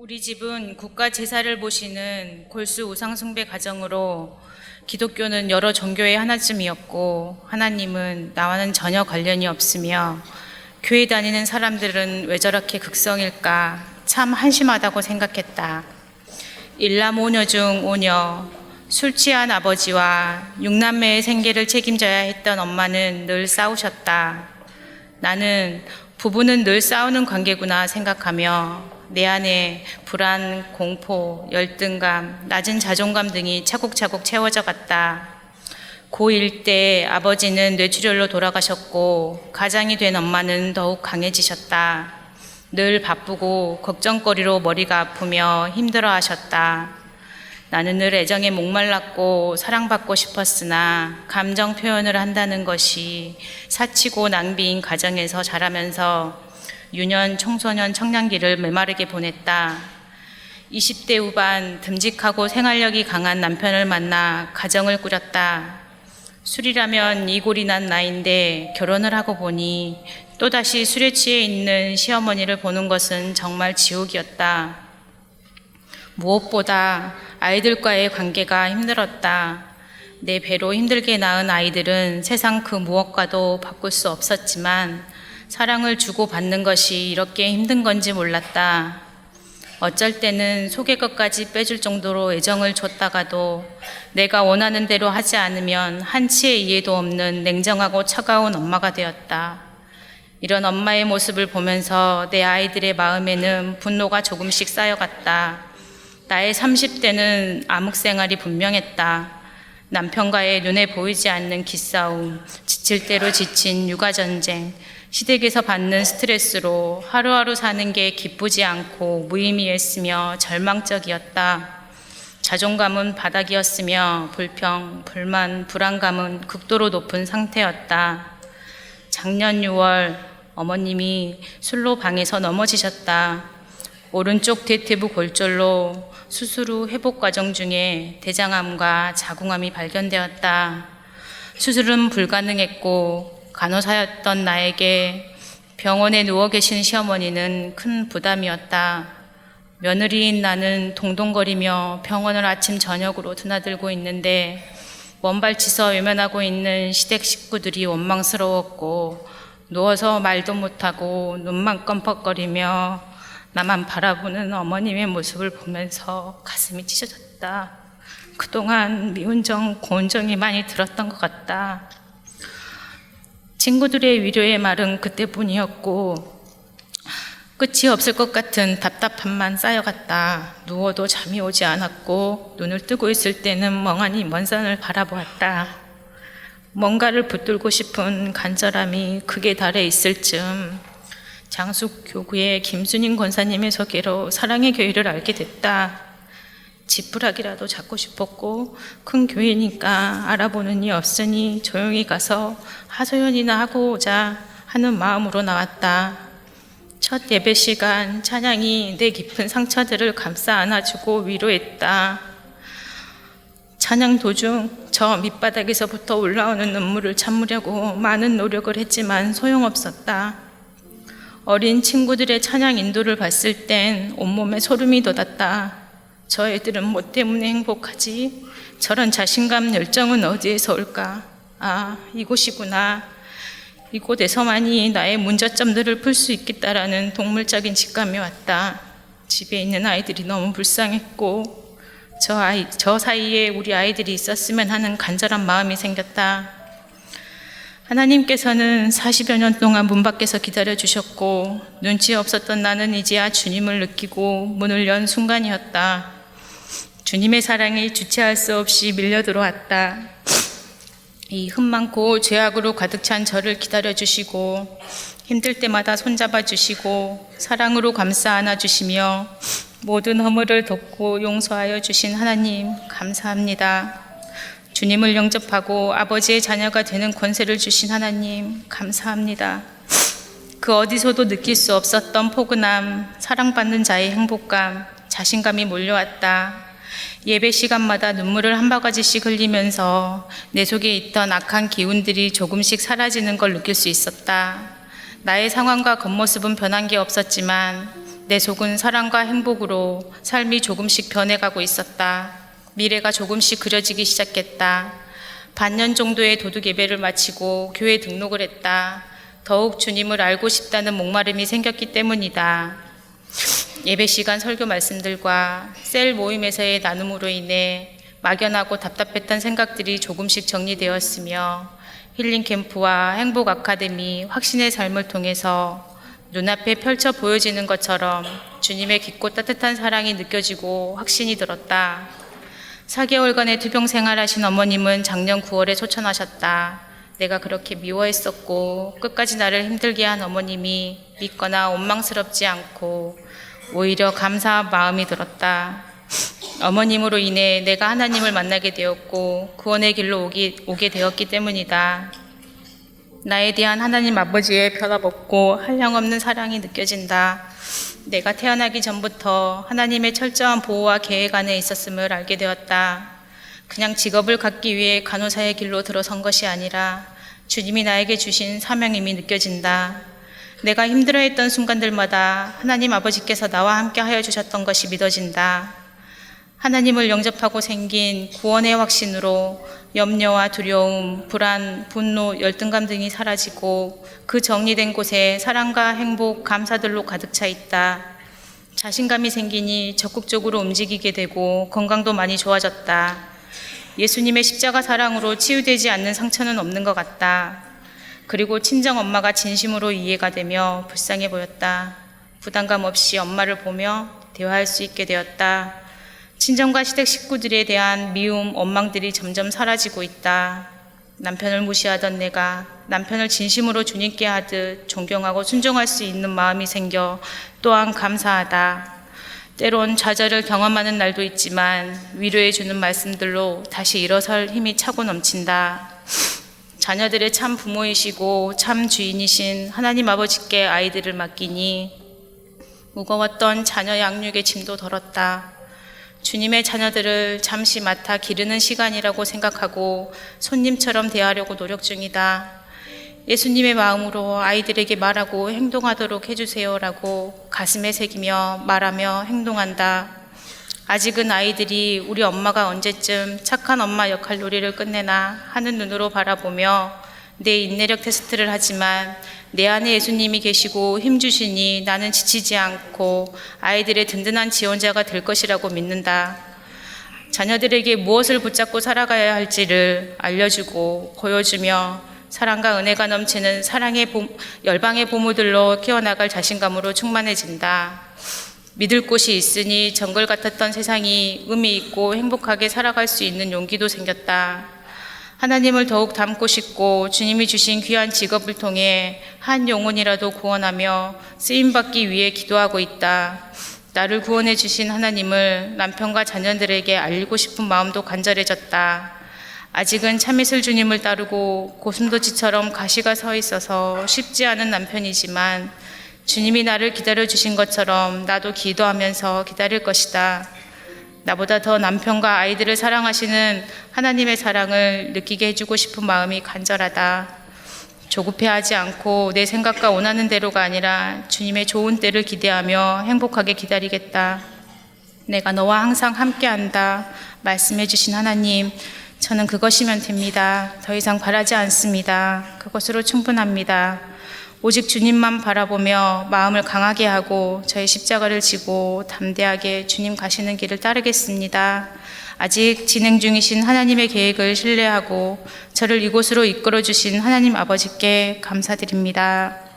우리 집은 국가 제사를 보시는 골수 우상숭배 가정으로 기독교는 여러 종교의 하나쯤이었고 하나님은 나와는 전혀 관련이 없으며 교회 다니는 사람들은 왜 저렇게 극성일까 참 한심하다고 생각했다. 일남 오녀 중 오녀, 술 취한 아버지와 육남매의 생계를 책임져야 했던 엄마는 늘 싸우셨다. 나는 부부는 늘 싸우는 관계구나 생각하며 내 안에 불안, 공포, 열등감, 낮은 자존감 등이 차곡차곡 채워져 갔다. 고1 때 아버지는 뇌출혈로 돌아가셨고 가장이 된 엄마는 더욱 강해지셨다. 늘 바쁘고 걱정거리로 머리가 아프며 힘들어 하셨다. 나는 늘 애정에 목말랐고 사랑받고 싶었으나 감정 표현을 한다는 것이 사치고 낭비인 가정에서 자라면서 유년, 청소년, 청년기를 메마르게 보냈다. 20대 후반 듬직하고 생활력이 강한 남편을 만나 가정을 꾸렸다. 술이라면 이골이 난 나이인데 결혼을 하고 보니 또다시 술에 취해 있는 시어머니를 보는 것은 정말 지옥이었다. 무엇보다 아이들과의 관계가 힘들었다. 내 배로 힘들게 낳은 아이들은 세상 그 무엇과도 바꿀 수 없었지만 사랑을 주고 받는 것이 이렇게 힘든 건지 몰랐다. 어쩔 때는 속의 것까지 빼줄 정도로 애정을 줬다가도 내가 원하는 대로 하지 않으면 한치의 이해도 없는 냉정하고 차가운 엄마가 되었다. 이런 엄마의 모습을 보면서 내 아이들의 마음에는 분노가 조금씩 쌓여갔다. 나의 30대는 암흑 생활이 분명했다. 남편과의 눈에 보이지 않는 기싸움, 지칠 대로 지친 육아 전쟁, 시댁에서 받는 스트레스로 하루하루 사는 게 기쁘지 않고 무의미했으며 절망적이었다. 자존감은 바닥이었으며 불평, 불만, 불안감은 극도로 높은 상태였다. 작년 6월 어머님이 술로 방에서 넘어지셨다. 오른쪽 대퇴부 골절로 수술 후 회복 과정 중에 대장암과 자궁암이 발견되었다. 수술은 불가능했고 간호사였던 나에게 병원에 누워 계신 시어머니는 큰 부담이었다. 며느리인 나는 동동거리며 병원을 아침 저녁으로 드나들고 있는데 먼발치서 외면하고 있는 시댁 식구들이 원망스러웠고 누워서 말도 못하고 눈만 껌뻑거리며 나만 바라보는 어머님의 모습을 보면서 가슴이 찢어졌다. 그동안 미운정, 고운정이 많이 들었던 것 같다. 친구들의 위로의 말은 그때뿐이었고 끝이 없을 것 같은 답답함만 쌓여갔다. 누워도 잠이 오지 않았고 눈을 뜨고 있을 때는 멍하니 먼 산을 바라보았다. 뭔가를 붙들고 싶은 간절함이 극에 달해 있을 즈음 장숙 교구의 김순인 권사님의 소개로 사랑의 교회를 알게 됐다. 지푸라기라도 잡고 싶었고 큰 교회니까 알아보는 이 없으니 조용히 가서 하소연이나 하고 오자 하는 마음으로 나왔다. 첫 예배 시간 찬양이 내 깊은 상처들을 감싸 안아주고 위로했다. 찬양 도중 저 밑바닥에서부터 올라오는 눈물을 참으려고 많은 노력을 했지만 소용없었다. 어린 친구들의 찬양 인도를 봤을 땐 온몸에 소름이 돋았다. 저 애들은 뭐 때문에 행복하지? 저런 자신감, 열정은 어디에서 올까? 아, 이곳이구나. 이곳에서만이 나의 문제점들을 풀 수 있겠다라는 동물적인 직감이 왔다. 집에 있는 아이들이 너무 불쌍했고, 저 아이, 저 사이에 우리 아이들이 있었으면 하는 간절한 마음이 생겼다. 하나님께서는 40여 년 동안 문 밖에서 기다려 주셨고, 눈치 없었던 나는 이제야 주님을 느끼고 문을 연 순간이었다. 주님의 사랑이 주체할 수 없이 밀려 들어왔다. 이 흠 많고 죄악으로 가득 찬 저를 기다려 주시고, 힘들 때마다 손잡아 주시고, 사랑으로 감싸 안아 주시며, 모든 허물을 덮고 용서하여 주신 하나님, 감사합니다. 주님을 영접하고 아버지의 자녀가 되는 권세를 주신 하나님, 감사합니다. 그 어디서도 느낄 수 없었던 포근함, 사랑받는 자의 행복감, 자신감이 몰려왔다. 예배 시간마다 눈물을 한 바가지씩 흘리면서 내 속에 있던 악한 기운들이 조금씩 사라지는 걸 느낄 수 있었다. 나의 상황과 겉모습은 변한 게 없었지만 내 속은 사랑과 행복으로 삶이 조금씩 변해가고 있었다. 미래가 조금씩 그려지기 시작했다. 반년 정도의 도둑 예배를 마치고 교회 등록을 했다. 더욱 주님을 알고 싶다는 목마름이 생겼기 때문이다. 예배 시간 설교 말씀들과 셀 모임에서의 나눔으로 인해 막연하고 답답했던 생각들이 조금씩 정리되었으며 힐링 캠프와 행복 아카데미 확신의 삶을 통해서 눈앞에 펼쳐 보여지는 것처럼 주님의 깊고 따뜻한 사랑이 느껴지고 확신이 들었다. 4개월간의 투병 생활하신 어머님은 작년 9월에 소천하셨다. 내가 그렇게 미워했었고 끝까지 나를 힘들게 한 어머님이 믿거나 원망스럽지 않고 오히려 감사한 마음이 들었다. 어머님으로 인해 내가 하나님을 만나게 되었고 구원의 길로 오기, 오게 되었기 때문이다. 나에 대한 하나님 아버지의 변함없고 한량없는 사랑이 느껴진다. 내가 태어나기 전부터 하나님의 철저한 보호와 계획 안에 있었음을 알게 되었다. 그냥 직업을 갖기 위해 간호사의 길로 들어선 것이 아니라 주님이 나에게 주신 사명임이 느껴진다. 내가 힘들어했던 순간들마다 하나님 아버지께서 나와 함께 하여 주셨던 것이 믿어진다. 하나님을 영접하고 생긴 구원의 확신으로 염려와 두려움, 불안, 분노, 열등감 등이 사라지고 그 정리된 곳에 사랑과 행복, 감사들로 가득 차 있다. 자신감이 생기니 적극적으로 움직이게 되고 건강도 많이 좋아졌다. 예수님의 십자가 사랑으로 치유되지 않는 상처는 없는 것 같다. 그리고 친정 엄마가 진심으로 이해가 되며 불쌍해 보였다. 부담감 없이 엄마를 보며 대화할 수 있게 되었다. 친정과 시댁 식구들에 대한 미움, 원망들이 점점 사라지고 있다. 남편을 무시하던 내가 남편을 진심으로 주님께 하듯 존경하고 순종할 수 있는 마음이 생겨 또한 감사하다. 때론 좌절을 경험하는 날도 있지만 위로해 주는 말씀들로 다시 일어설 힘이 차고 넘친다. 자녀들의 참 부모이시고 참 주인이신 하나님 아버지께 아이들을 맡기니 무거웠던 자녀 양육의 짐도 덜었다. 주님의 자녀들을 잠시 맡아 기르는 시간이라고 생각하고 손님처럼 대하려고 노력 중이다. 예수님의 마음으로 아이들에게 말하고 행동하도록 해주세요라고 가슴에 새기며 말하며 행동한다. 아직은 아이들이 우리 엄마가 언제쯤 착한 엄마 역할 놀이를 끝내나 하는 눈으로 바라보며 내 인내력 테스트를 하지만 내 안에 예수님이 계시고 힘주시니 나는 지치지 않고 아이들의 든든한 지원자가 될 것이라고 믿는다. 자녀들에게 무엇을 붙잡고 살아가야 할지를 알려주고 보여주며 사랑과 은혜가 넘치는 사랑의 보, 열방의 보물들로 키워나갈 자신감으로 충만해진다. 믿을 곳이 있으니 정글 같았던 세상이 의미 있고 행복하게 살아갈 수 있는 용기도 생겼다. 하나님을 더욱 닮고 싶고 주님이 주신 귀한 직업을 통해 한 영혼이라도 구원하며 쓰임받기 위해 기도하고 있다. 나를 구원해 주신 하나님을 남편과 자녀들에게 알리고 싶은 마음도 간절해졌다. 아직은 참이슬 주님을 따르고 고슴도치처럼 가시가 서 있어서 쉽지 않은 남편이지만 주님이 나를 기다려 주신 것처럼 나도 기도하면서 기다릴 것이다. 나보다 더 남편과 아이들을 사랑하시는 하나님의 사랑을 느끼게 해주고 싶은 마음이 간절하다. 조급해하지 않고 내 생각과 원하는 대로가 아니라 주님의 좋은 때를 기대하며 행복하게 기다리겠다. 내가 너와 항상 함께한다. 말씀해 주신 하나님, 저는 그것이면 됩니다. 더 이상 바라지 않습니다. 그것으로 충분합니다. 오직 주님만 바라보며 마음을 강하게 하고 저의 십자가를 지고 담대하게 주님 가시는 길을 따르겠습니다. 아직 진행 중이신 하나님의 계획을 신뢰하고 저를 이곳으로 이끌어 주신 하나님 아버지께 감사드립니다.